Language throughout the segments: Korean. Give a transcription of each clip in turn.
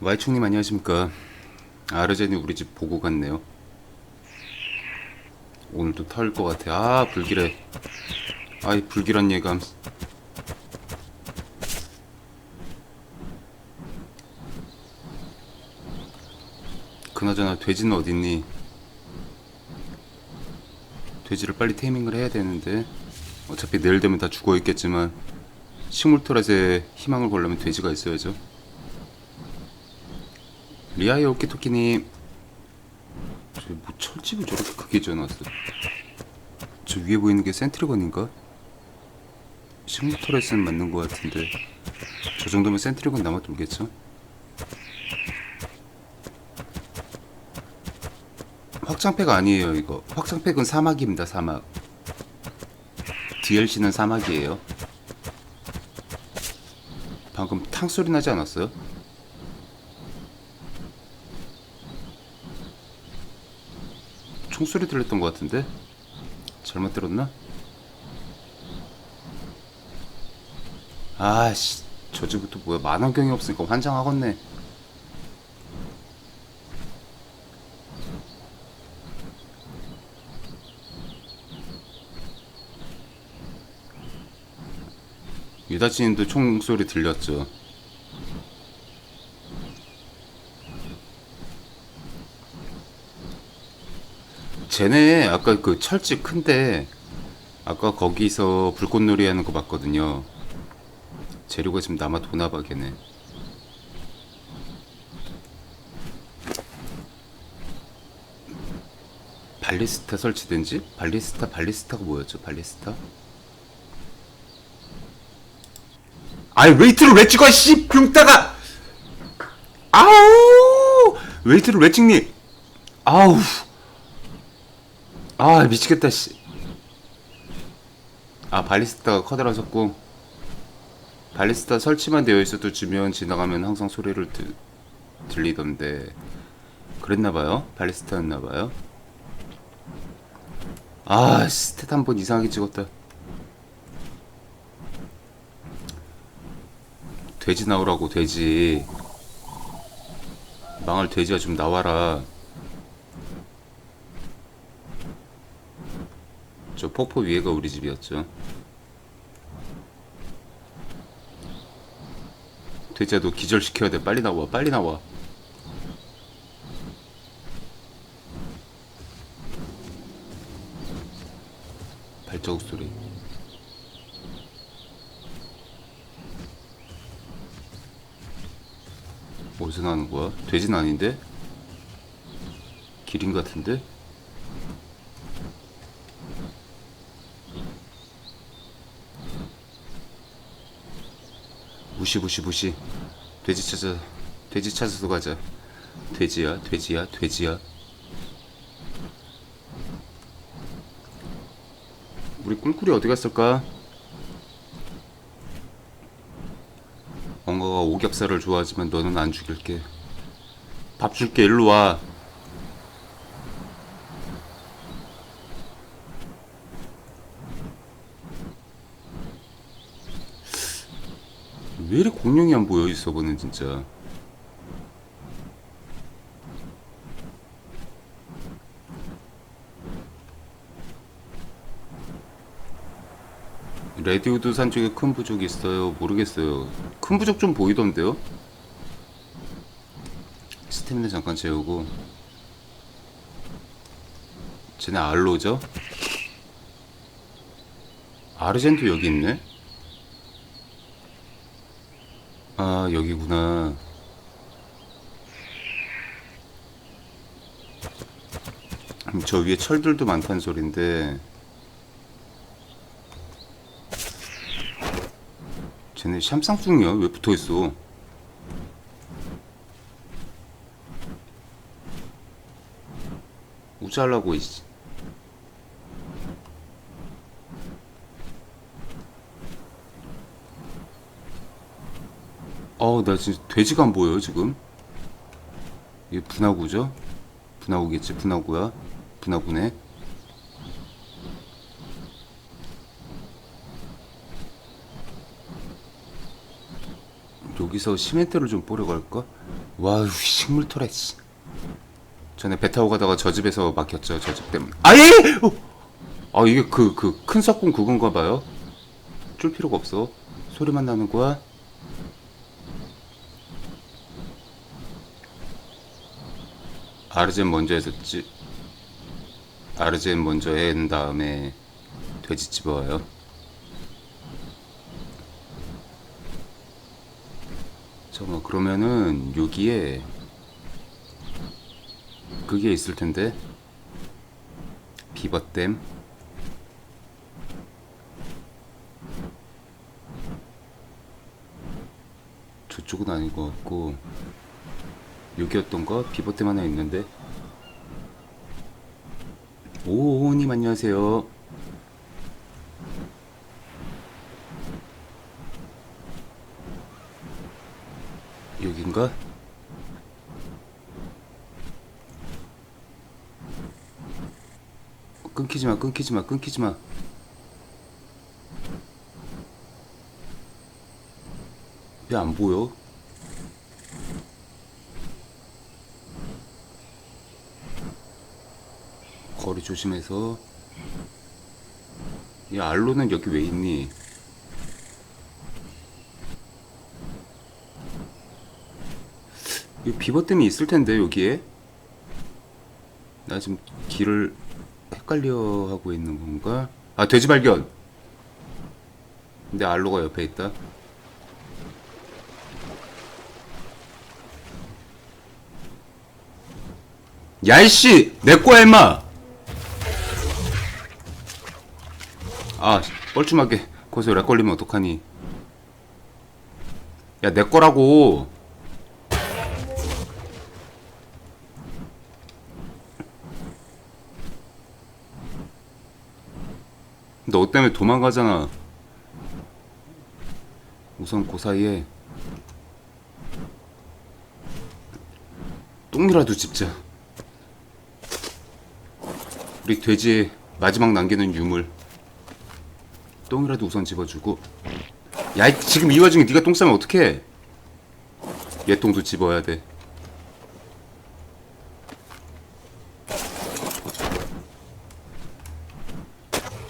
와이충님 안녕하십니까? 아르젠이 우리 집 보고 갔네요. 오늘도 털 것 같아. 아 불길해. 아이 불길한 예감. 그나저나 돼지는 어딨니? 돼지를 빨리 테이밍을 해야 되는데. 어차피 내일 되면 다 죽어 있겠지만 식물 터렛에 희망을 걸려면 돼지가 있어야죠 리아이 오키토키님 저뭐 철집을 저렇게 크게 지어놨어 저 위에 보이는 게 센트리건인가? 터렛은 맞는 것 같은데 저 정도면 센트리건 남아돌겠죠? 확장팩 아니에요 이거 확장팩은 사막입니다 사막 DLC는 사막이에요 방금 탕 소리 나지 않았어요? 총소리 들렸던 것 같은데? 잘못 들었나? 아씨 저 집부터 뭐야? 만원경이 없으니까 환장하겠네. 유다치님도 총소리 들렸죠 쟤네 아까 그 철집 큰데 아까 거기서 불꽃놀이 하는 거 봤거든요. 재료가 지금 남아 도나 봐 걔네. 발리스타 설치된 집? 발리스타 발리스타가 뭐였죠? 발리스타? 아이 웨이트를 왜 찍어 씨 붕따가 아우 웨이트를 왜 찍니 아우 아 미치겠다 씨. 아 발리스타가 커다라졌고 발리스타 설치만 되어 있어도 주면 지나가면 항상 소리를 들, 들리던데. 그랬나봐요? 발리스타였나봐요? 아 스탯 한 번 이상하게 찍었다. 돼지 나오라고 돼지. 망할 돼지야 좀 나와라 저 폭포 위에가 우리 집이었죠. 돼지야 너 기절시켜야 돼. 빨리 나와. 빨리 나와. 발자국 소리. 어디서 나는 거야? 돼지는 아닌데? 기린 같은데? 무시 무시 무시. 돼지 찾아 돼지 찾아서 가자. 돼지야 돼지야 돼지야. 우리 꿀꿀이 어디 갔을까? 뭔가가 오겹살을 좋아하지만 너는 안 죽일게. 밥 줄게 일로 와 왜 이렇게 공룡이 안 보여 있어 보는 진짜? 레디우드 산 쪽에 큰 부족이 있어요. 모르겠어요. 큰 부족 좀 보이던데요? 스태미나 잠깐 채우고. 쟤네 알로죠? 아르젠도 여기 있네 아, 여기구나. 음, 저 위에 철들도 많다는 소린데. 쟤네 샴쌍둥이야? 왜 붙어 있어? 우자라고 있. 어 우, 나 지금 돼지가 안 보여요, 지금. 이게 분화구죠? 분화구겠지, 분화구야. 분화구네. 여기서 시멘트를 좀 뿌려 갈까? 와우 식물 터렛 씨. 전에 배 타고 가다가 저 집에서 막혔죠 저 집 때문에 아예 어! 아 이게 그 그 큰 석궁 그건가 봐요 쫄 필요가 없어 소리만 나는 거야 아르젠 먼저 했었지. 아르젠 먼저 한 다음에 돼지 집어와요. 잠깐만 그러면은 여기에 그게 있을 텐데. 비버댐. 저쪽은 아닌 것 같고 여기였던가 비버댐 하나 있는데 오님 안녕하세요 여긴가? 끊기지 마, 끊기지 마, 끊기지 마. 왜 안 보여? 거리 조심해서. 이 알로는 여기 왜 있니? 이 비버댐이 있을 텐데 여기에. 나 지금 길을 헷갈려 하고 있는 건가? 아 돼지 발견. 근데 알로가 옆에 있다. 야이씨 내 거야 임마. 아 뻘쭘하게 거기서 렉 걸리면 어떡하니? 야 내 거라고. 너 때문에 도망가잖아. 우선 그 사이에 똥이라도 집자. 우리 돼지의 마지막 남기는 유물. 똥이라도 우선 집어주고. 야, 이- 지금 이 와중에 네가 똥 싸면 어떡해? 얘 똥도 집어야 돼.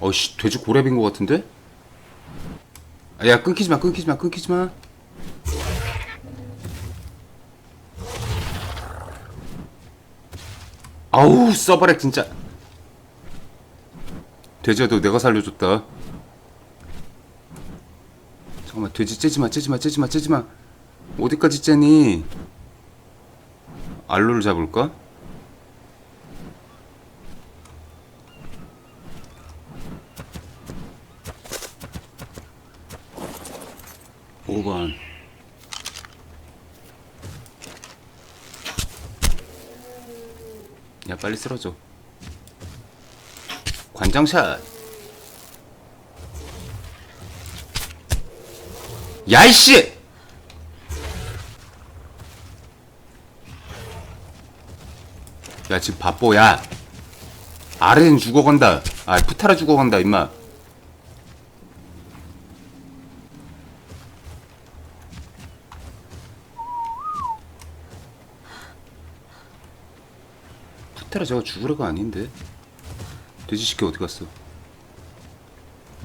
어씨 돼지 고랩인 것 같은데? 아, 야 끊기지 마 끊기지 마 끊기지 마. 아우 써버렉 진짜. 돼지야 너 내가 살려줬다. 잠깐만 돼지 째지 마 째지 마 째지 마 째지 마. 어디까지 째니? 알로를 잡을까? 오번 야 빨리 쓰러져 관장샷 야이씨! 야 지금 바빠 야. 아르헨 죽어간다. 아 푸타라 죽어간다 임마. 푸테라 저거 죽으려고 아닌데? 돼지 새끼 어디 갔어?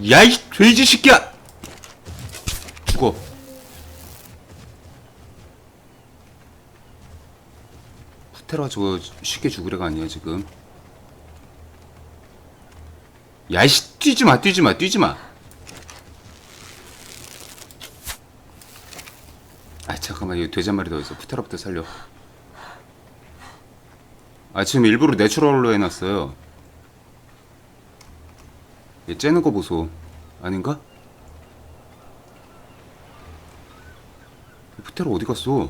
야이 돼지 새끼야 푸테라 저거 쉽게 죽으려가 아니야 지금. 야이씨 뛰지마 뛰지마 뛰지마. 아 잠깐만 여기 돼지 한 마리 더 있어. 푸테라부터 살려. 아 지금 일부러 내추럴로 해놨어요. 얘 째는 거 보소. 아닌가? 푸테라 어디 갔어?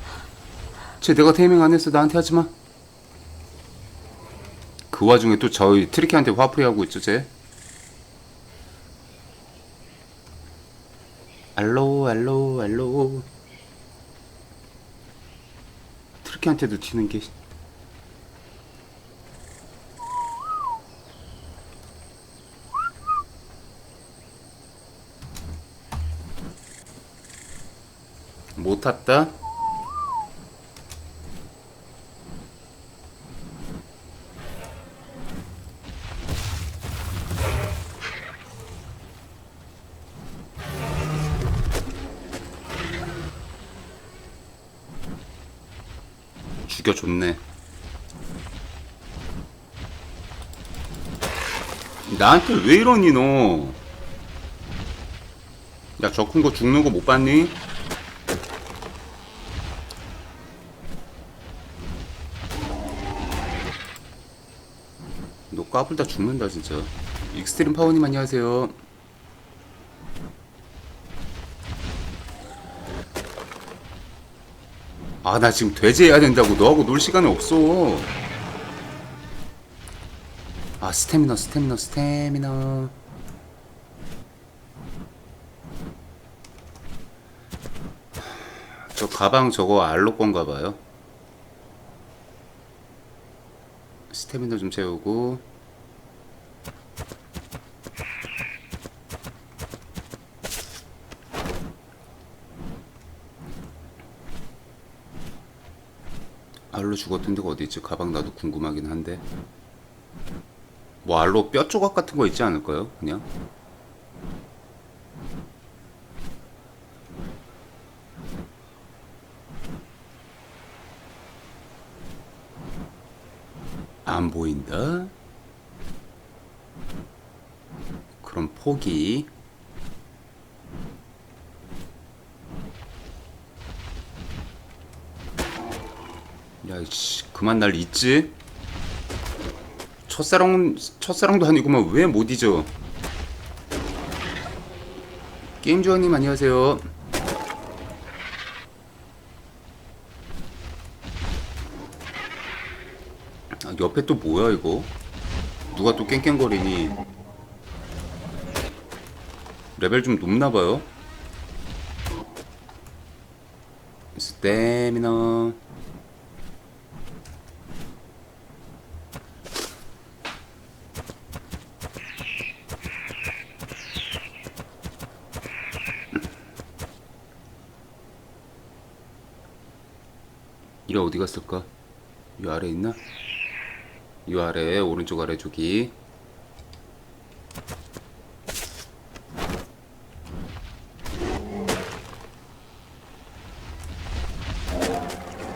쟤 내가 테이밍 안 했어. 나한테 하지 마그 그 와중에 또 저희 트리키한테 화풀이 하고 있죠 쟤. 알로 알로 알로. 트리키한테도 튀는 게. 못 탔다? 죽여줬네. 나한테 왜 이러니 너? 야 저 큰 거 죽는 거 못 봤니? 너 까불다 죽는다 진짜 익스트림 파워님 안녕하세요 아 나 지금 돼지해야 된다고 너하고 놀 시간이 없어. 아 스태미너 스태미너 스태미너. 저 가방 저거 알로 건가 봐요. 스태미너 좀 채우고 알로 죽었던 데가 어디 있지? 가방 나도 궁금하긴 한데 뭐 알로 뼈 조각 같은 거 있지 않을까요? 그냥 안 보인다. 그럼 포기. 야, 씨, 그만 날 잊지? 첫사랑, 첫사랑도 아니구만. 왜 못 잊어? 게임주원님 안녕하세요. 아, 옆에 또 뭐야 이거? 누가 또 깽깽거리니? 레벨 좀 높나봐요. 스태미너. 이래 어디 갔을까? 이 아래 있나? 이 아래 오른쪽 아래 저기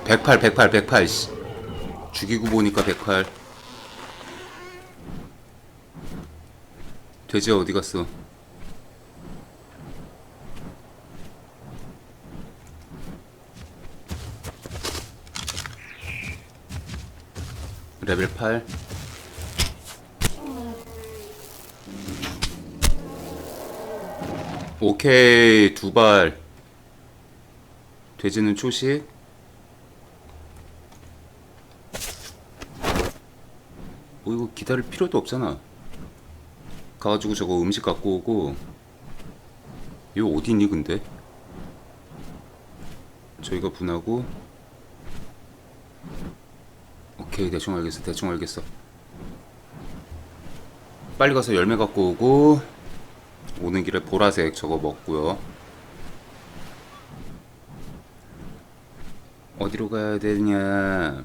108, 108, 108. 씨. 죽이고 보니까 108. 돼지 어디 갔어? 레벨 8. 오케이 두 발. 돼지는 초식. 뭐 이거 기다릴 필요도 없잖아. 가가지고 저거 음식 갖고 오고. 이거 어디 있니 근데? 저희가 분하고. 오케이 대충 알겠어 대충 알겠어. 빨리 가서 열매 갖고 오고 오는 길에 보라색 저거 먹고요. 어디로 가야 되냐?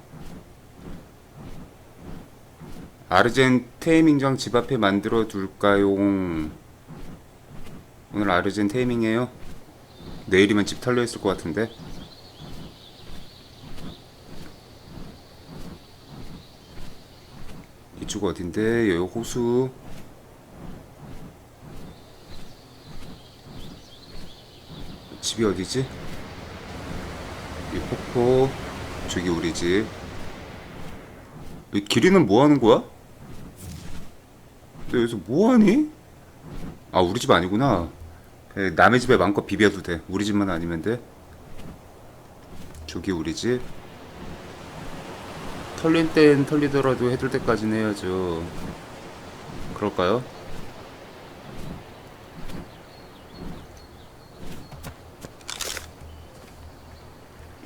아르젠 테이밍장 집 앞에 만들어 둘까요? 오늘 아르젠 테이밍이에요? 내일이면 집 털려 있을 것 같은데. 이쪽 어딘데? 여기 호수. 집이 어디지? 이 폭포. 저기 우리 집. 이 길이는 뭐 하는 거야? 너 여기서 뭐 하니? 아, 우리 집 아니구나. 그 남의 집에 마음껏 비벼도 돼. 우리 집만 아니면 돼. 저기 우리 집. 털린 땐 털리더라도 해둘 때까지는 해야죠. 그럴까요?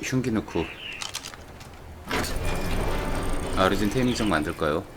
흉기 넣고 아르젠 태닝장 만들까요?